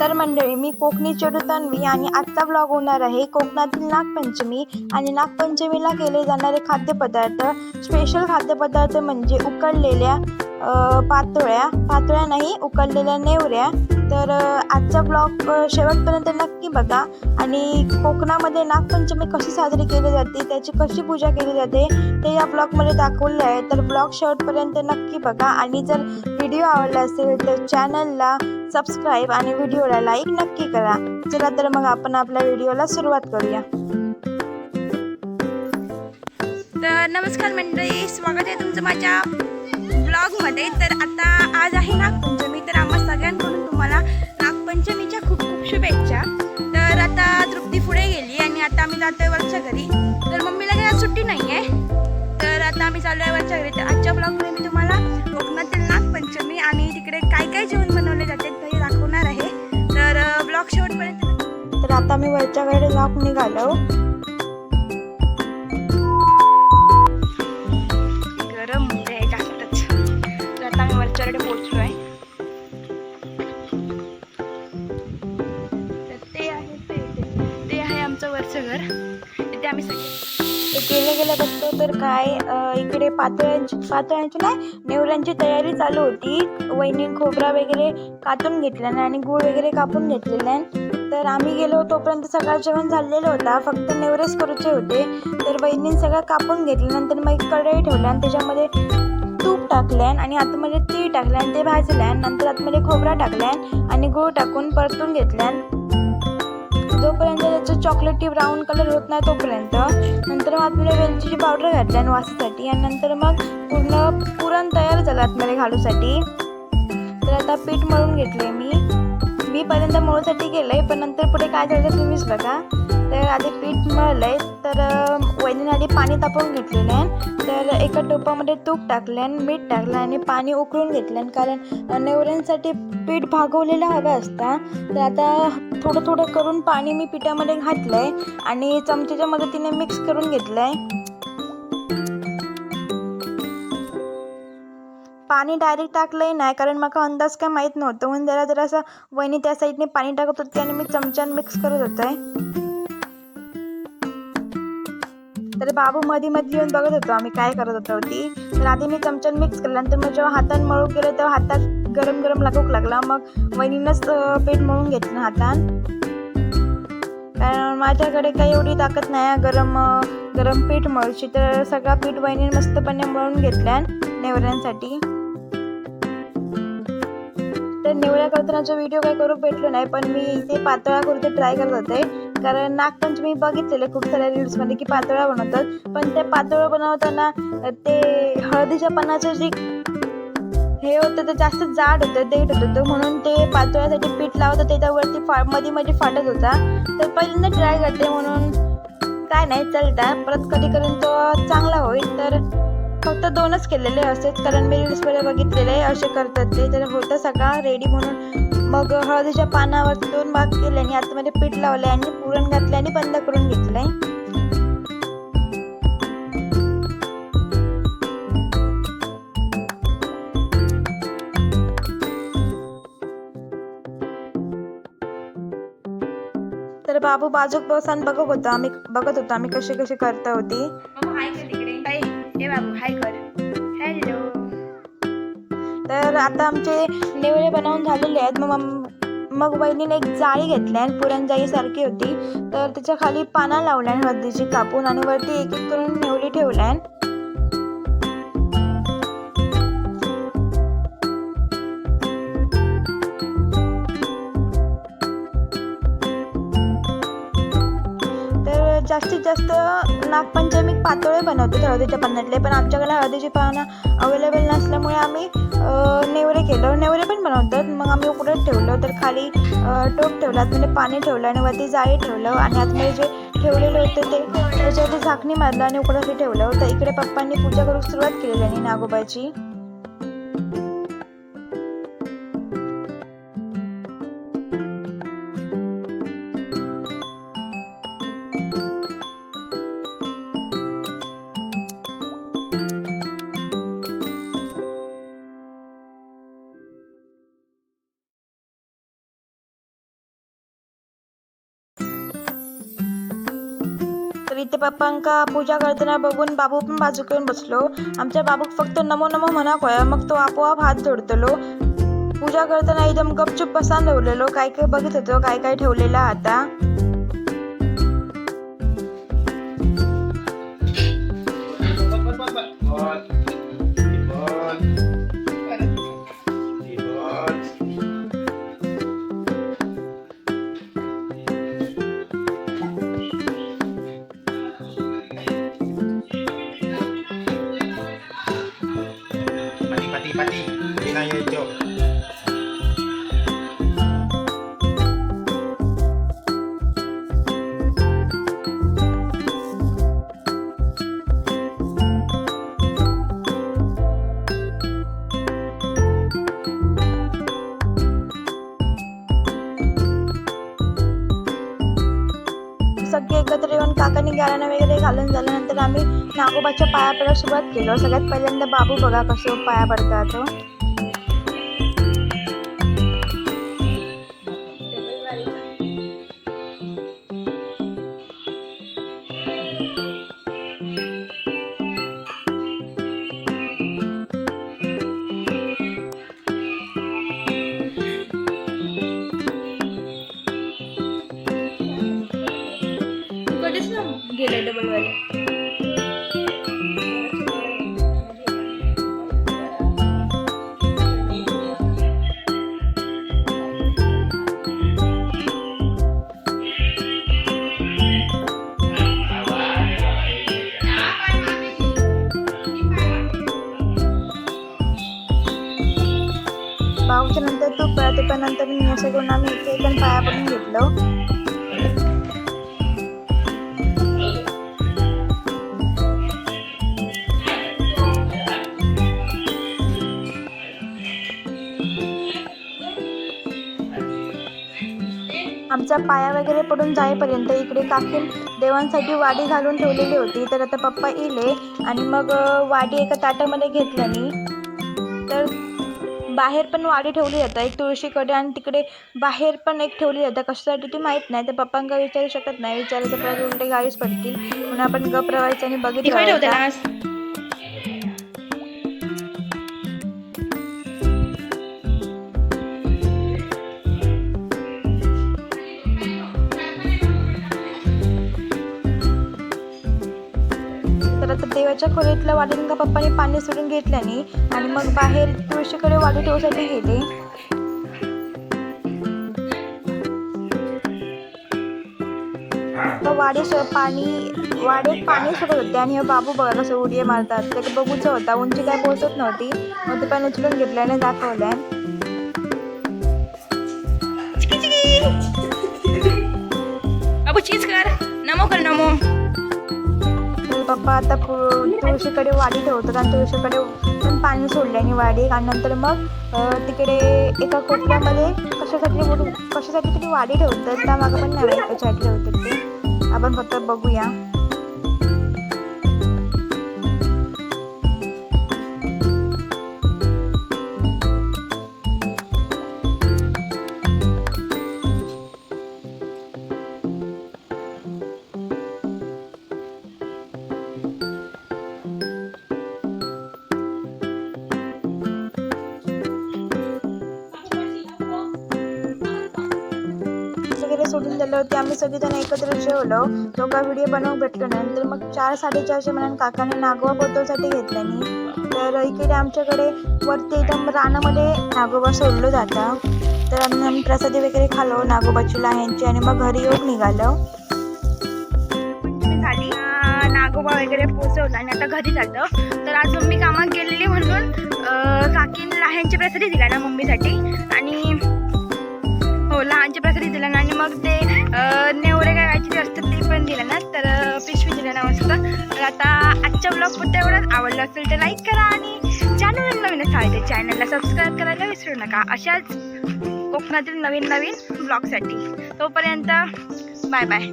तर मंडळी मी कोकणी चेडू तन्वी आणि आजचा ब्लॉग होणार आहे कोकणातील नागपंचमी आणि नागपंचमीला केले जाणारे खाद्यपदार्थ. स्पेशल खाद्यपदार्थ म्हणजे उकडलेल्या पातोळ्या. पातोळ्या नाही उकडलेल्या नेवऱ्या. तर आजचा ब्लॉग शेवटपर्यंत नक्की बघा. आणि कोकणामध्ये नागपंचमी कशी साजरी केली जाते त्याची कशी पूजा केली जाते ते या ब्लॉगमध्ये दाखवलं आहे. तर ब्लॉग शेवटपर्यंत नक्की बघा. आणि जर व्हिडिओ आवडला असेल तर चॅनलला सबस्क्राईब आणि व्हिडिओला लाईक नक्की करा. चला तर मग आपण आपल्या व्हिडिओला सुरुवात करूया. तर नमस्कार मंडळी स्वागत आहे तुमचं माझ्या ब्लॉगमध्ये तर आता आज आहे नागपंचमी तर आम्हा सगळ्यांकडून तुम्हाला नागपंचमीच्या खूप खूप शुभेच्छा. तर आता तृप्ती पुढे गेली आणि आता आम्ही जातो आहे वरच्या घरी. तर मम्मीला काही सुट्टी नाही आहे तर आता आम्ही चाललो आहे वरच्या घरी. तर आजच्या ब्लॉगमध्ये मी तुम्हाला घरी जाऊन निघालो. गरम होते जास्तच तर आता आम्ही वरच्याकडे पोहोचलो आहे ते आहे ते ते आहे आमचं वरचं घर. तिथे आम्ही सगळे. गेले गेले बघतो तर काय इकडे पातळ्यांची पातळ्यांची नाही नेवऱ्यांची तयारी चालू होती. वहिनी खोबरा वगैरे काटून घेतल्याने आणि गूळ वगैरे कापून घेतलेले तर आम्ही गेलो तोपर्यंत सगळं जेवण झालेलं होता. फक्त नेवरेच करूचे होते. तर वहिनीने सगळं कापून घेतल्यानंतर मग एक कढई ठेवल्या आणि त्याच्यामध्ये तूप टाकल्यान आणि आतमध्ये तीळ टाकल्यान ते भाजल्यान नंतर आतमध्ये खोबरा टाकल्यान आणि गूळ टाकून परतून घेतल्यान जोपर्यंत त्याचं चॉकलेटी ब्राऊन कलर होत नाही तोपर्यंत. नंतर मग आतमध्ये वेलचीची पावडर घातल्यान वासासाठी. आणि नंतर मग पूर्ण पुरण तयार झालं आतमध्ये घालूसाठी. तर आता पीठ मळून घेतले मी. मी पहिल्यांदा मळूसाठी आहे पण नंतर पुढे काय झालं तुम्हीच बघा. तर आधी पीठ मळलंय तर अं, वहिनीने आधी पाणी तापवून घेतलेलं आहे. तर एका टोपामध्ये तूप टाकल्यान मीठ टाकलं आणि पाणी उकळून घेतलं कारण नवऱ्यांसाठी नेवऱ्यांसाठी पीठ भागवलेलं हवं असता. तर आता थोडं थोडं करून पाणी मी पिठामध्ये घातलं आहे आणि चमच्याच्या मदतीने मिक्स करून घेतलं आहे पाणी डायरेक्ट टाकलंय नाही कारण मला अंदाज काय माहीत नव्हतं. म्हणून जरा जरा असं वहिनी त्या साईडने पाणी टाकत होती आणि मी चमच्यान मिक्स करत होते. तर बाबू मध्ये मध्ये येऊन बघत होतो आम्ही काय करत होतो ती. तर आधी मी चमच्यान मिक्स केल्यानंतर मग जेव्हा हातान मळू केलं तेव्हा हातात गरम गरम लागूक लागला. मग वहिनीनंच पीठ मळून घेतलं हातान. कारण माझ्याकडे काही एवढी ताकद नाही आहे गरम गरम पीठ मळूची तर सगळा पीठ वहिनीने मस्तपणे मळून घेतल्या नेवऱ्यांसाठी. कारण नेवऱ्या करतानाचा व्हिडिओ काही करू भेटलो नाही पण मी ते पातळा कुर्ते ट्राय करत होते. कारण नागपंचमी बघितलेले खूप साऱ्या रील्समध्ये की पातोळ्या बनवतात. पण ते पातोळ्या बनवताना ते हळदीच्या पानाचं जे हे होतं ते जास्त जाड होतं देठ होतं म्हणून ते पातोळ्यासाठी पीठ लावत होते त्यावरती फा मध्ये मध्ये फाटत होता. तर पहिल्यांदा ट्राय करते म्हणून काय नाही चलता. परत कधी करून तो चांगला होईल तर फक्त दोनच केलेले असेच कारण मी रील्समध्ये बघितलेले असे करतात ते तर होतं सगळा रेडी म्हणून. मग हळदीच्या पानावर दोन भाग केले आणि आतमध्ये पीठ लावले आणि पुरण घातले आणि बंद करून घेतलंय. तर बाबू बाजूक बसान बघत होता. आम्ही बघत होतो आम्ही कशी कशी करता होती. बाबू हाय कर. हॅलो तर आता आमचे नेवरे बनवून झालेले आहेत. मग मग वहिनीने एक जाळी घेतली आणि पुरणजाई सारखी होती. तर त्याच्याखाली पाना लावल्या हळदीची कापून आणि वरती एक एक करून नेवली ठेवल्या जास्तीत जास्त नागपंचमी पातोळे बनवतो हळदीच्या पानातले पण आमच्याकडे हळदीची पानं अवेलेबल नसल्यामुळे आम्ही नेवरे केलं. नेवरे पण बनवतात. मग आम्ही उकडत ठेवलं. तर खाली टोप ठेवलं. आतमध्ये पाणी ठेवलं आणि वरती जाळी ठेवलं. आणि आतमध्ये जे ठेवलेलं होतं ते त्याच्यावरती झाकणी मारलं आणि उकडं ठेवलं. तर इकडे पप्पांनी पूजा करून सुरुवात केलेली आणि नागोबाची. इथे पप्पांका पूजा करताना बघून बाबू पण बाजू येऊन बसलो. आमच्या बाबूक फक्त नमो नमो म्हणा कळ्या मग तो आपोआप हात जोडतलो. पूजा करताना एकदम गपचूप बसान दवरलेलो काय काय बघत होतो काय काय ठेवलेला आता? Pati, pati, pati. Hindi na yung joke. सगळे एकत्र येऊन काकांनी गाणं वगैरे घालून झाल्यानंतर आम्ही नागोबाच्या पाया पडायला सुरुवात केलं. सगळ्यात पहिल्यांदा बाबू बघा कसं पाया पडता तो पण नंतर मी असं करून आम्ही इथे पण पाया पडून घेतलं. आमचा पाया वगैरे पडून जाईपर्यंत इकडे काकी देवांसाठी वाडी घालून ठेवलेली होती तर आता पप्पा इले आणि मग वाडी एका ताटामध्ये घेतल्यानी तर बाहेर पण वाडी ठेवली जातं. एक तुळशीकडे आणि तिकडे बाहेर पण एक ठेवली जातं. कशासाठी ती माहीत नाही. तर पप्पांका विचारू शकत नाही. विचारायचं परत उलटे गाडीच पडतील. म्हणून आपण गप रवायचं आणि बघित घराच्या खोलीतला राहायचं. खोलीतल्या पप्पाने पाणी सोडून घेतल्याने आणि मग बाहेर तुळशीकडे वाढू ठेवण्यासाठी गेले. तर पाणी वाडीत पाणी सोडत होते आणि बाबू बघा कसं उडी मारतात. ते बघूच होता. उंची काय पोहोचत नव्हती. मग ते पाणी उचलून घेतल्याने दाखवल्या. तर आता पु- तुळशीकडे वाडी ठेवतात आणि तुळशीकडे पण पाणी सोडल्याने वाडी आणि नंतर मग तिकडे एका कोपऱ्यामध्ये कशासाठी बोलू कशासाठी तरी वाडी ठेवतात. त्या मागं पण नाही माहीत ठेवतात ते. आपण फक्त बघूया. वगैरे होते आम्ही सगळीजण एकत्र जेवलो. तो का व्हिडिओ बनवून भेटलो नाही. नंतर मग चार साडेचारशे म्हणून काकाने नागोबा फोटोसाठी मी. तर इकडे आमच्याकडे वरती एकदम रानामध्ये नागोबा सोडलं जातं. तर आम्ही प्रसादी वगैरे खालो. नागोबाची लाह्यांची आणि मग घरी येऊन निघालो. म्हणजे झाली नागोबा वगैरे पोचवला आणि आता घरी जातं. तर आज मम्मी कामात गेलेली म्हणून अं, काकीन लहानची प्रसादी दिला ना मम्मीसाठी. आणि हो लहानची प्रसादी दिला ना आणि मग ते नेवरे काय काहीतरी असतं ते पण दिलं ना तर पिशवी दिलं ना मस्त तर आता आजच्या ब्लॉग पण तेवढंच आवडलं असेल तर लाईक करा आणि चॅनल नवीन असाल तर चॅनलला सबस्क्राईब करायला विसरू नका. अशाच कोकणातील नवीन नवीन ब्लॉगसाठी तोपर्यंत बाय बाय